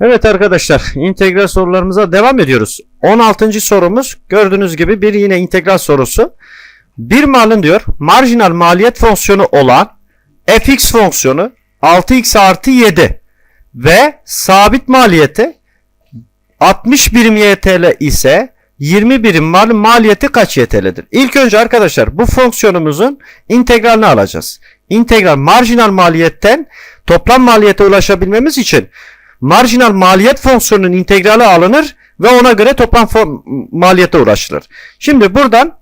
Evet arkadaşlar integral sorularımıza devam ediyoruz. 16. sorumuz gördüğünüz gibi bir yine integral sorusu. Bir malın diyor marjinal maliyet fonksiyonu olan fx fonksiyonu 6x artı 7 ve sabit maliyeti 60 birim YTL ise 20 birim mal maliyeti kaç YTL'dir? İlk önce arkadaşlar bu fonksiyonumuzun integralini alacağız. İntegral marjinal maliyetten toplam maliyete ulaşabilmemiz için marjinal maliyet fonksiyonunun integrali alınır ve ona göre toplam maliyete ulaşılır. Şimdi buradan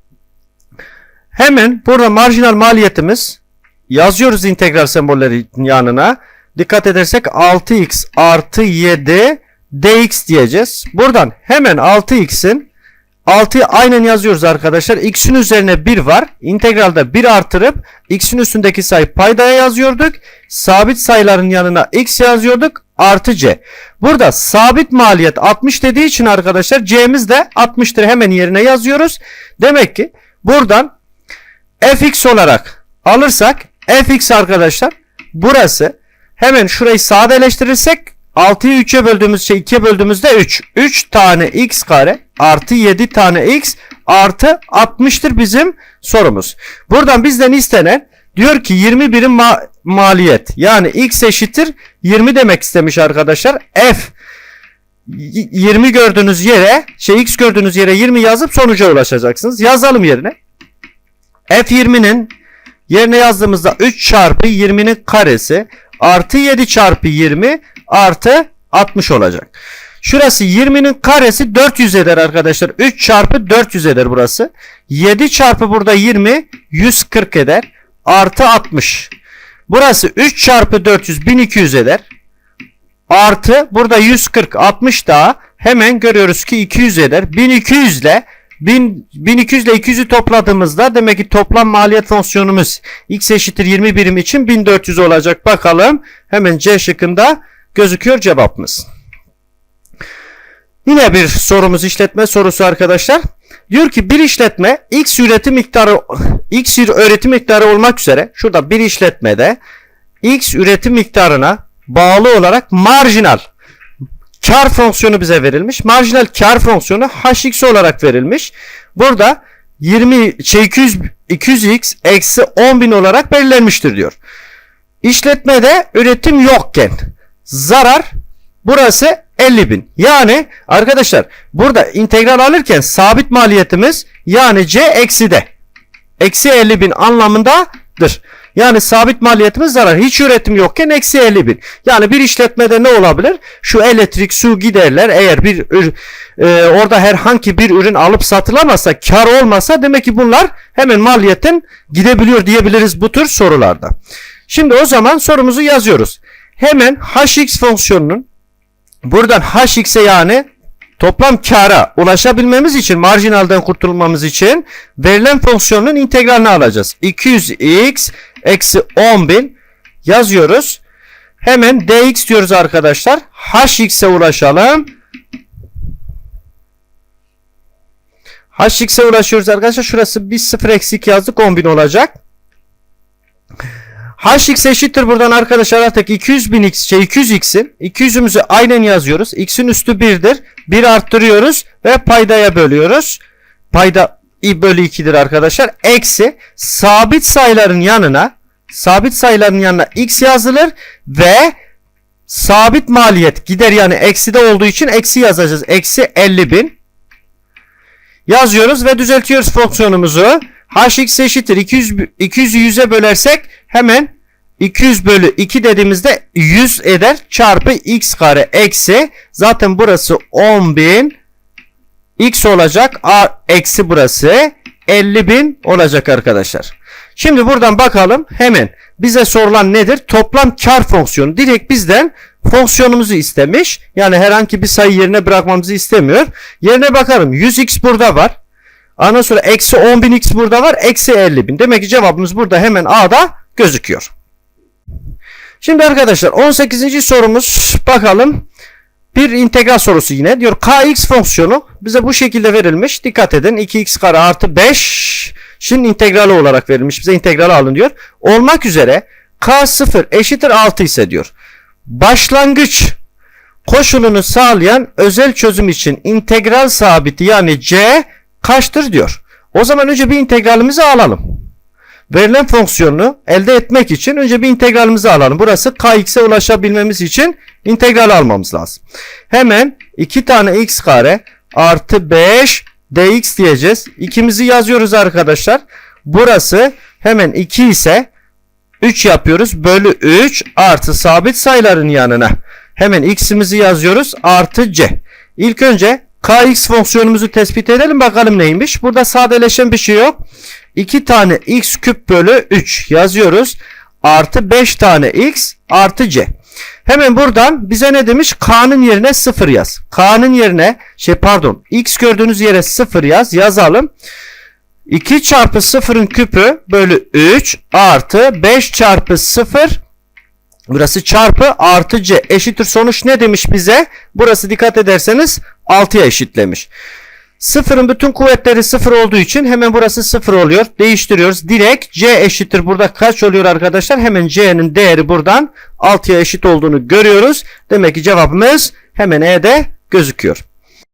hemen burada marjinal maliyetimiz yazıyoruz integral sembolleri yanına. Dikkat edersek 6x artı 7 dx diyeceğiz. Buradan hemen 6x'in 6'yı aynen yazıyoruz arkadaşlar. X'in üzerine 1 var. İntegralde 1 artırıp x'in üstündeki sayı paydaya yazıyorduk. Sabit sayıların yanına x yazıyorduk. Artı c. Burada sabit maliyet 60 dediği için arkadaşlar c'miz de 60'tır. Hemen yerine yazıyoruz. Demek ki buradan fx olarak alırsak fx arkadaşlar burası hemen şurayı sadeleştirirsek 6'yı 3'e böldüğümüz şey 2'ye böldüğümüzde 3. 3 tane x kare artı 7 tane x artı 60'tır bizim sorumuz. Buradan bizden istenen diyor ki 20 birim ma- maliyet. Yani x eşittir 20 demek istemiş arkadaşlar. F y- 20 gördüğünüz yere şey x gördüğünüz yere 20 yazıp sonuca ulaşacaksınız. Yazalım yerine. F20'nin yerine yazdığımızda 3 çarpı 20'nin karesi artı 7 çarpı 20 artı 60 olacak. Şurası 20'nin karesi 400 eder arkadaşlar. 3 çarpı 400 eder burası. 7 çarpı burada 20 140 eder. Artı 60. Burası 3 çarpı 400 1200 eder. Artı burada 140 60 daha hemen görüyoruz ki 200 eder. 1200 ile 1000, 1200 ile 200'ü topladığımızda demek ki toplam maliyet fonksiyonumuz x eşittir 20 birim için 1400 olacak. Bakalım hemen C şıkkında gözüküyor cevabımız. Yine bir sorumuz işletme sorusu arkadaşlar. Diyor ki bir işletme x üretim miktarı x üretim miktarı olmak üzere şurada bir işletmede x üretim miktarına bağlı olarak marjinal kar fonksiyonu bize verilmiş. Marjinal kar fonksiyonu hx olarak verilmiş. Burada 20 şey 200 200x eksi 10.000 olarak belirlenmiştir diyor. İşletmede üretim yokken zarar burası 50.000. Yani arkadaşlar burada integral alırken sabit maliyetimiz yani c eksi de eksi 50.000 anlamındadır. Yani sabit maliyetimiz zarar. Hiç üretim yokken eksi 50 bin. Yani bir işletmede ne olabilir? Şu elektrik, su giderler eğer bir e, orada herhangi bir ürün alıp satılamazsa, kar olmasa demek ki bunlar hemen maliyetten gidebiliyor diyebiliriz bu tür sorularda. Şimdi o zaman sorumuzu yazıyoruz. Hemen hx fonksiyonunun buradan hx'e yani toplam kara ulaşabilmemiz için marjinalden kurtulmamız için verilen fonksiyonun integralini alacağız. 200x eksi 10.000 yazıyoruz. Hemen dx diyoruz arkadaşlar. hx'e ulaşalım. hx'e ulaşıyoruz arkadaşlar. Şurası bir sıfır eksik yazdık 10.000 olacak. Hx eşittir buradan arkadaşlar artık 200 bin x şey 200x'in 200'ümüzü aynen yazıyoruz. x'in üstü 1'dir. 1 arttırıyoruz ve paydaya bölüyoruz. Payda i bölü 2'dir arkadaşlar. Eksi sabit sayıların yanına sabit sayıların yanına x yazılır ve sabit maliyet gider yani eksi de olduğu için eksi yazacağız. Eksi 50 bin yazıyoruz ve düzeltiyoruz fonksiyonumuzu. hx eşittir 200, 200'ü 100'e bölersek hemen 200 bölü 2 dediğimizde 100 eder çarpı x kare eksi zaten burası 10.000 x olacak a eksi burası 50.000 olacak arkadaşlar. Şimdi buradan bakalım hemen bize sorulan nedir? Toplam kar fonksiyonu. Direkt bizden fonksiyonumuzu istemiş. Yani herhangi bir sayı yerine bırakmamızı istemiyor. Yerine bakalım 100x burada var. Ondan sonra eksi 10.000x burada var. Eksi 50.000. Demek ki cevabımız burada hemen A'da gözüküyor. Şimdi arkadaşlar 18. sorumuz bakalım. Bir integral sorusu yine. Diyor kx fonksiyonu bize bu şekilde verilmiş. Dikkat edin 2x kare artı 5 Şimdi integrali olarak verilmiş. Bize integrali alın diyor. Olmak üzere k0 eşittir 6 ise diyor. Başlangıç koşulunu sağlayan özel çözüm için integral sabiti yani c kaçtır diyor. O zaman önce bir integralimizi alalım. Verilen fonksiyonu elde etmek için önce bir integralimizi alalım. Burası kx'e ulaşabilmemiz için integral almamız lazım. Hemen 2 tane x kare artı 5 dx diyeceğiz. İkimizi yazıyoruz arkadaşlar. Burası hemen 2 ise 3 yapıyoruz. Bölü 3 artı sabit sayıların yanına. Hemen x'imizi yazıyoruz. Artı c. İlk önce kx fonksiyonumuzu tespit edelim bakalım neymiş. Burada sadeleşen bir şey yok. 2 tane x küp bölü 3 yazıyoruz. Artı 5 tane x artı c. Hemen buradan bize ne demiş? K'nın yerine 0 yaz. K'nın yerine şey pardon x gördüğünüz yere 0 yaz. Yazalım. 2 çarpı 0'ın küpü bölü 3 artı 5 çarpı 0 burası çarpı artı c eşittir sonuç ne demiş bize? Burası dikkat ederseniz 6'ya eşitlemiş. Sıfırın bütün kuvvetleri sıfır olduğu için hemen burası sıfır oluyor. Değiştiriyoruz. Direkt c eşittir. Burada kaç oluyor arkadaşlar? Hemen c'nin değeri buradan 6'ya eşit olduğunu görüyoruz. Demek ki cevabımız hemen E'de gözüküyor.